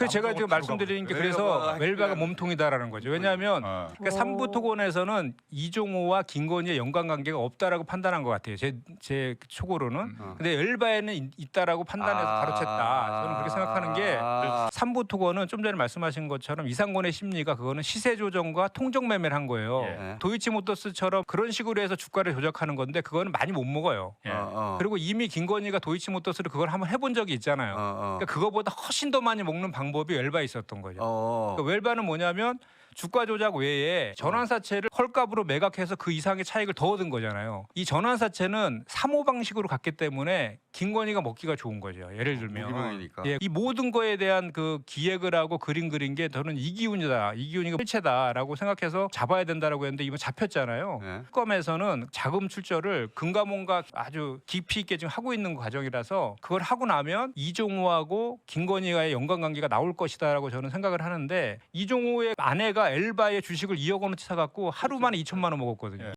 그 제가 지금 말씀드리는 게 그래서 웰바가 몸통이다라는 거죠. 왜냐하면 어. 그러니까 삼부 토건에서는 이종호와 김건희의 연관관계가 없다라고 판단한 것 같아요. 제, 제 촉으로는. 근데 엘바에는 있- 있다라고 판단해서 아. 가로챘다. 저는 그렇게 생각하는 게 아. 삼부 토건은 좀 전에 말씀하신 것처럼 이상권의 심리가 그거는 시세 조정과 통정 매매를 한 거예요. 예. 도이치모터스처럼 그런 식으로 해서 주가를 조작하는 건데 그거는 많이 못 먹어요. 예. 어, 어. 그리고 이미 김건희가 도이치모터스를 그걸 한번 해본 적이 있잖아요. 어, 어. 그러니까 그거보다 훨씬 더 많이 먹는 방법이 웰바에 있었던 거죠. 어. 그러니까 웰바는 뭐냐면 주가 조작 외에 전환사채를 헐값으로 매각해서 그 이상의 차익을 더 얻은 거잖아요. 이 전환사채는 사모 방식으로 갔기 때문에 김건희가 먹기가 좋은 거죠. 예를 들면 무기명이니까. 예, 이 모든 거에 대한 그 기획을 하고 그림 그린 게 저는 이기훈이다, 이기훈이가 실체다라고 생각해서 잡아야 된다라고 했는데 이번 잡혔잖아요. 네. 특검에서는 자금 출처를 금감원과 아주 깊이 있게 지금 하고 있는 과정이라서 그걸 하고 나면 이종호하고 김건희와의 연관 관계가 나올 것이다라고 저는 생각을 하는데 이종호의 아내가 엘바의 주식을 2억 원어치 사갖고 하루 만에 2천만 원 먹었거든요.